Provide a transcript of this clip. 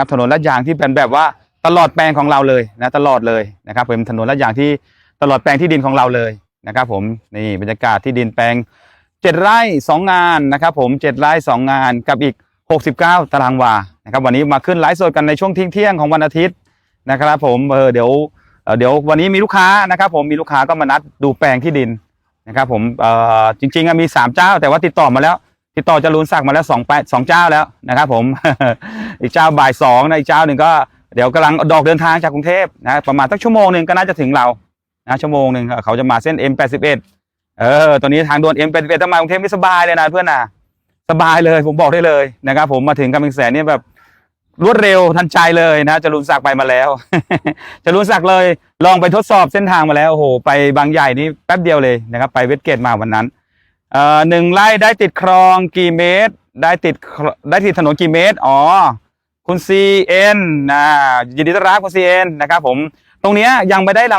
นะครับถนนลาดยางที่เป็นแบบว่าตลอดแปลงของเราเลยนะตลอดเลยนะครับเป็นถนนลาดยางที่ตลอดแปลงที่ดินของเราเลยนะครับ ผมนี่บรรยากาศที่ดินแปลงเจ็ดไร่สองงานนะครับ ผมเจ็ดไร่สองงานกับอีก 69 ตารางวานะครับวันนี้มาขึ้นไลฟ์สดกันในช่วงเที่ยงของวันอาทิตย์นะครับ ผมเออเดี๋ยวเดี๋ยววันนี้มีลูกค้านะครับ ผมมีลูกค้าก็มานัดดูแปลงที่ดินนะครับ ผมเออจริงๆมีสามเจ้าแต่ว่าติดต่อมาแล้ว ติดต่อจรูนศักมาแล้วสองแปดสองเจ้าแล้วนะครับ ผม อีกเจ้าบ่ายสองนะอีกเจ้าหนึ่งก็เดี๋ยวกำลังดอกเดินทางจากกรุงเทพนะประมาณสักชั่วโมงหนึ่งก็น่าจะถึงเรานะชั่วโมงหนึ่งเขาจะมาเส้น M81 เออตอนนี้ทางด่วน M81 ถ้ามากรุงเทพนี่สบายเลยนะเพื่อนนะสบายเลยผมบอกได้เลยนะครับ ผมมาถึงกำแพงแสนเนี่ยแบบรวดเร็วทันใจเลยนะจรูนศักดิ์ไปมาแล้วจรูนศักดิ์เลยลองไปทดสอบเส้นทางมาแล้วโอ้โหไปบางใหญ่นี่แป๊บเดียวเลยนะครับ ไปเวสเกตมาวันนั้น หนึ่งไร่ได้ติดคลองกี่เมตร ได้ติดได้ติดถนนกี่เมตร อ๋อ คุณซีเอ็นนะยินดีต้อนรับคุณซีเอ็นนะครับผม ตรงเนี้ยยังไม่ได้ราง